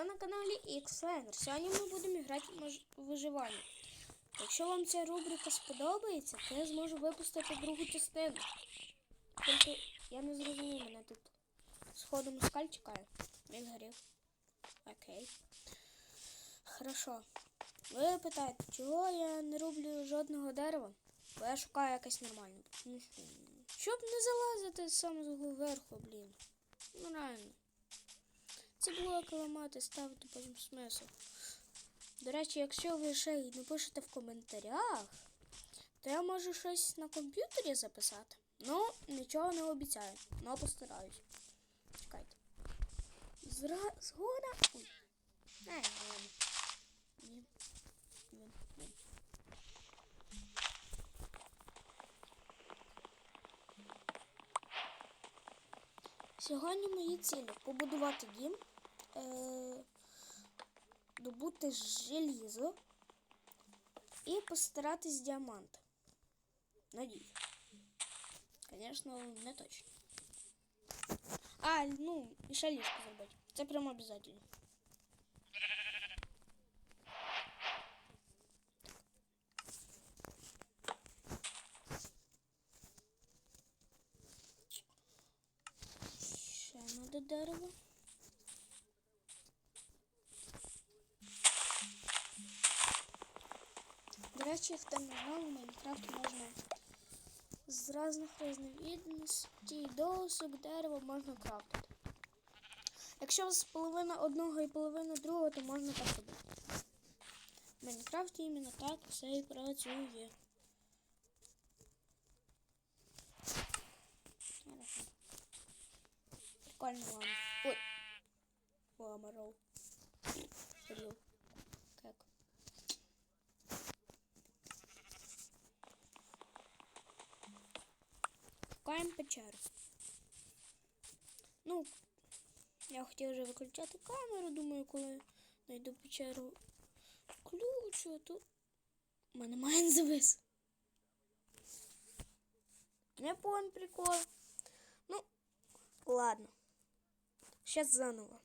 Ви на каналі Xlanger. Сьогодні ми будемо грати в виживання. Якщо вам ця рубрика сподобається, то я зможу випустити другу частину. Тільки я не зрозумів, мене тут сходу москаль чекає. Він горів. Окей. Хорошо. Ви питаєте, чого я не роблю жодного дерева? Бо я шукаю якесь нормальне. Щоб не залазити саме зверху, блін. Ну реально. Ці блоки ламати, ставити потім смисл. До речі, якщо ви ще й напишете в коментарях, то я можу щось на комп'ютері записати. Ну, нічого не обіцяю, але постараюсь. Чекайте. Зра... Згода. Ой. Не, ладно. Ні. Ні, ні. Сьогодні мої цілі побудувати дім, е- добути желізо і постаратись діамант. Надіюсь. Звісно, не точно. А, ну, і ліжко зробити. Це прямо обов'язково. Ще надо дерево. Речі, хто не знав, в Майнкрафті можна з різних різновидностей досок, дерева можна крафтити. Якщо у вас половина одного і половина другого, то можна так робити. В Майнкрафті іменно так все і працює. Прикольно ладно. Ой. Лама Шукаємо печеру. Ну, я хотів вже виключати камеру, думаю, коли знайду печеру включу, тут у мене майн завис. Не понял прикол. Ну, ладно. Сейчас заново.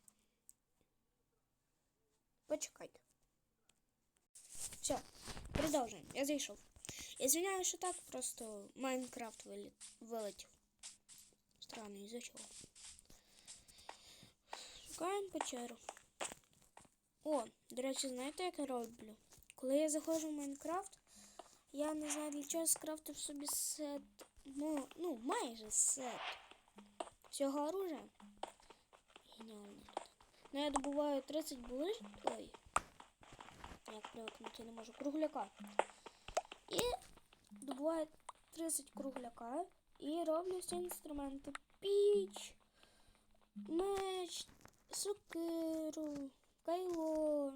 Почекайте. Все, продовжуємо. Я зайшов. Я звиняю, що так просто Майнкрафт вилетів. Странно, із-за чого. Шукаємо печеру. О, до речі, знаєте, як я роблю? Коли я заходжу в Майнкрафт, я не знаю для чого скрафтив собі сет. Ну, ну майже сет. Всього оружия. Геніально. Ну, я добуваю 30 булиш. Ой. Як привикнути, я не можу. Кругляка. Добуваю 30 кругляка. І роблю всі інструменти. Піч, меч, сокиру, кайло.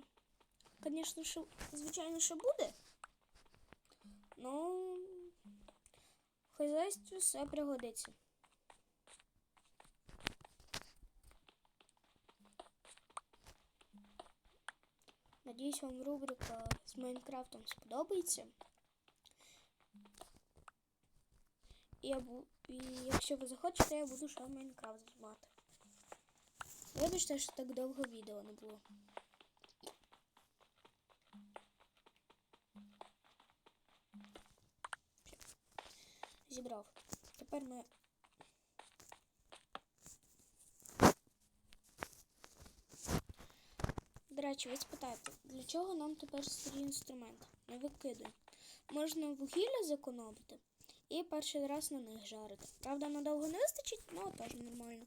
Звісно, що, звичайно, що буде. Ну, в все пригодиться. Надіюсь, вам рубрика з Майнкрафтом сподобається. І, я бу... і якщо ви захочете, я буду ще в Майнкрафт знімати. Вибачте, що так довго відео не було. Зібрав. Тепер ми. До речі, ви спитаєте, для чого нам тепер старі інструменти? Не викидуй. Можна вугілля зекономити і перший раз на них жарити. Правда, надовго не вистачить, але теж нормально.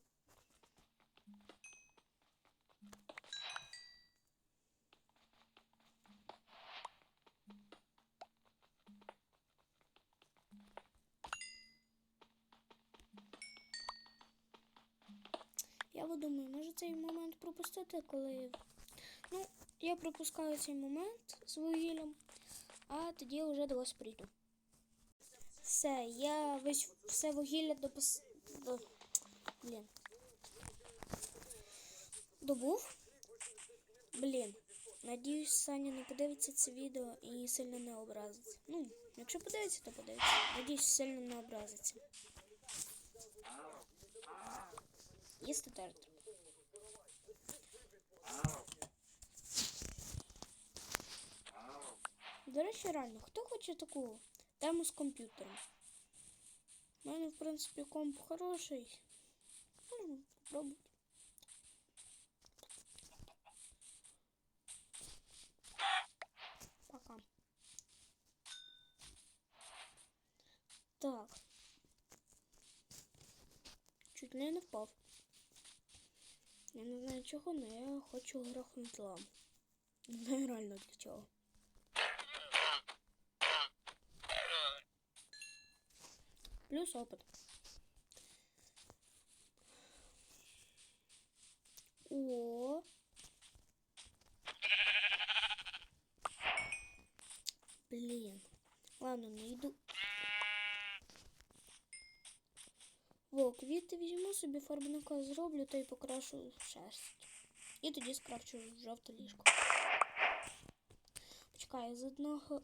Я думаю, може цей момент пропустити, коли. Ну, я пропускаю цей момент з вугіллям, а тоді вже до вас прийду. Все, я весь все вугілля допис... До... Блін. Добув? Блін. Надіюсь, Саня не подивиться це відео і сильно не образиться. Ну, якщо подивиться, то подивиться. Надіюсь, сильно не образиться. Їсти терт. До речі, реально, хто хоче таку тему з комп'ютером? У мене, в принципі, комп хороший. Можна спробувати. Пока. Так. Чуть не впав. Я не знаю чого, але я хочу грохнути ламу. Не знаю реально для чого. Плюс опыт. О. Блин. Ладно, не йду. Во, квіти візьму собі фарбника зроблю та й покрашу шерсть. І тоді скрафчу жовте ліжко. Почекай, з одного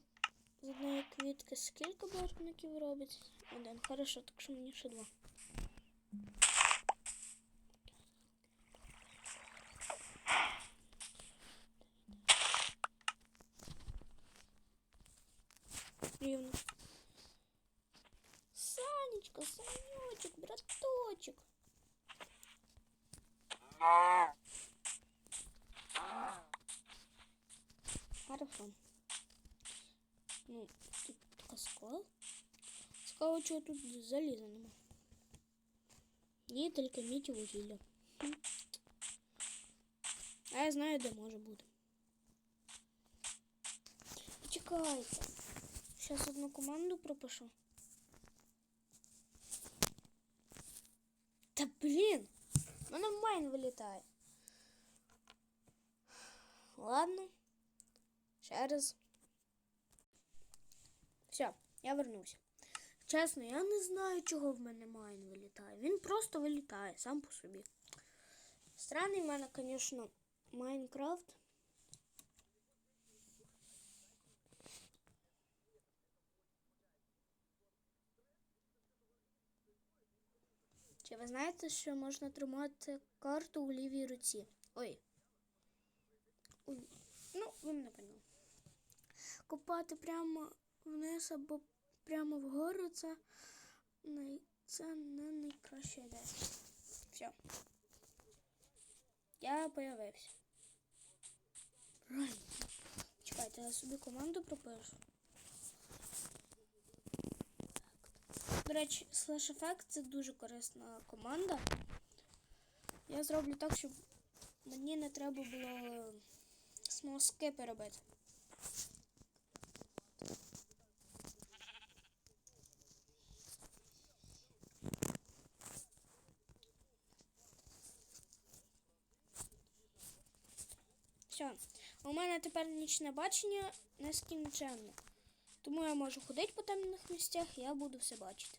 з одної квітки скільки бортників робить? Один. Хорошо, так що мені ще два. Рівно. Цікаво, чого тут заліза нема. Ні, тільки мідь і вугілля. Хм. А я знаю, де може бути. Почекайте. Зараз одну команду пропишу. Та блін! в Мене майн вилітає. Ладно. Ще раз. Все, я вернувся. Чесно, я не знаю, чого в мене майн вилітає. Він просто вилітає сам по собі. Странний в мене, звісно, Майнкрафт. Чи ви знаєте, що можна тримати карту у лівій руці? Ой. Ой. Ну, ви мене поняли. Копати прямо вниз або прямо вгору це, це не найкраща ідея. Все. Я появився. Правильно. Чекайте, я собі команду пропишу. До речі, Slash Effect це дуже корисна команда. Я зроблю так, щоб мені не треба було смоски перебити. Все, у мене тепер нічне бачення нескінченне. Тому я можу ходити по темних місцях, і я буду все бачити.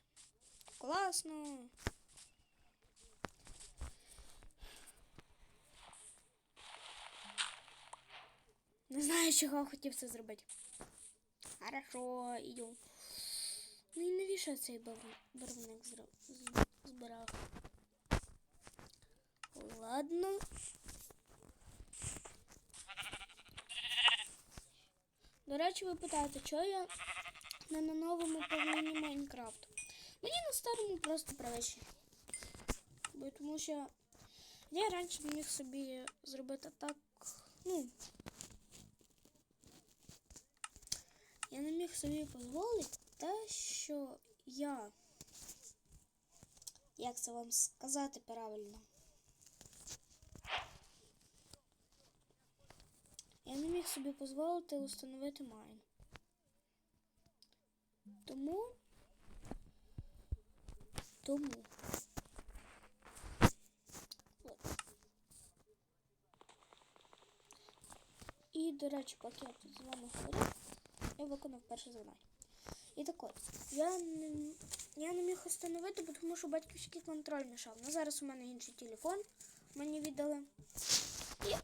Класно. Не знаю, чого хотів це зробити. Хорошо, іду. Ну і навіщо я цей барв- барвник збирав? Ладно. До речі, ви питаєте, чого я не на новому повненні Майнкрафту? Мені на старому просто правильніше. Бо тому що я раніше міг собі зробити так, ну. Я не міг собі дозволити те, що я. Як це вам сказати правильно? Я не міг собі дозволити установити майн. Тому. Тому. І, до речі, поки я тут з вами говорю, я виконав перше завдання. І так от, я не, я не міг установити, бо тому що батьківський контроль мішав. Ну зараз у мене інший телефон мені віддали. І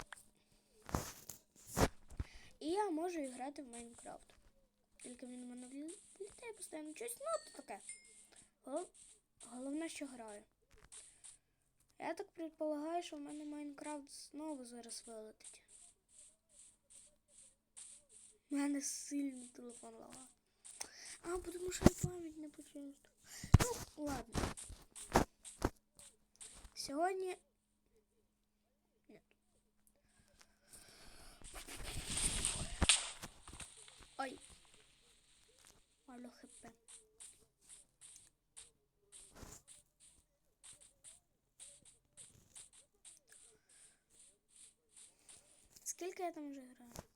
і я можу грати в Майнкрафт. Тільки він у мене влі- влітає постійно щось, ну то таке. Гол- Головне, що граю. Я так предполагаю, що в мене Майнкрафт знову зараз вилетить. У мене сильно телефон лагає. А, тому що я пам'ять не почистив. Ну, ладно. Сьогодні. Ні. Ой. Алло, хп. Скільки я там вже граю?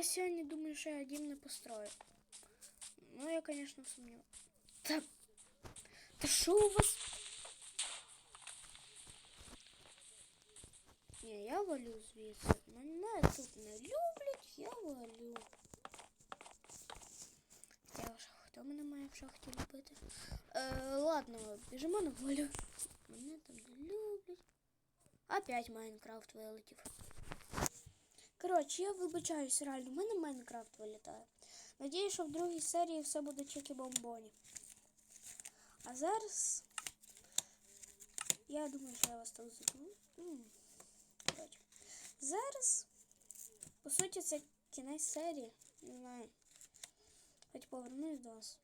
я сегодня думаю, что я один не построю. Ну, я, конечно, сомневаюсь. Да, да что у вас? Не, я валю звідси. Мене тут не люблять, я валю. Хоча ж, хто мене має в шахті любити? Е, ладно, біжимо на волю. Мене там не люблять. Опять Майнкрафт вилетів. Коротше, я вибачаюсь, реально, в мене Майнкрафт вилітає. Надіюсь, що в другій серії все буде чеки бомбоні. А зараз. Я думаю, що я вас так забуду. Зараз. По суті, це кінець серії. Не знаю. Хоч повернусь до вас.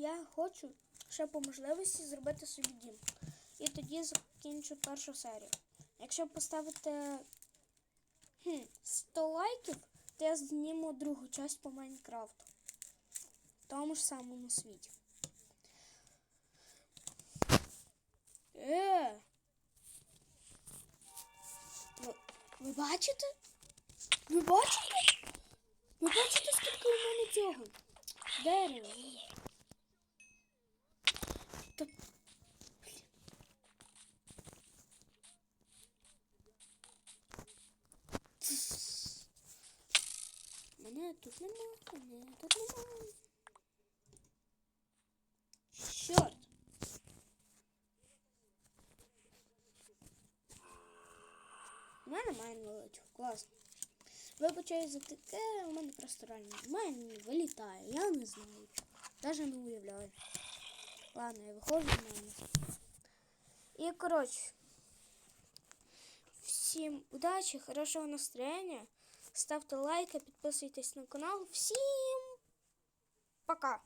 Я хочу ще по можливості зробити собі дім. І тоді закінчу першу серію. Якщо поставити хм, 100 лайків, то я зніму другу часть по Майнкрафту. В тому ж самому світі. Е! Ви, ви бачите? Ви бачите? Ви бачите, скільки у мене цього? Дерева. Блін. Мене тут нема, мене тут нема. Чорт. У мене майн вилетів. Класно. Вибачаю за таке, у мене просто реально майн вилітає. Я не знаю. Даже не уявляю. Ладно, я виходжу на мене. І коротше. Всім удачі, хорошого настроєння. Ставте лайки, підписуйтесь на канал. Всім пока!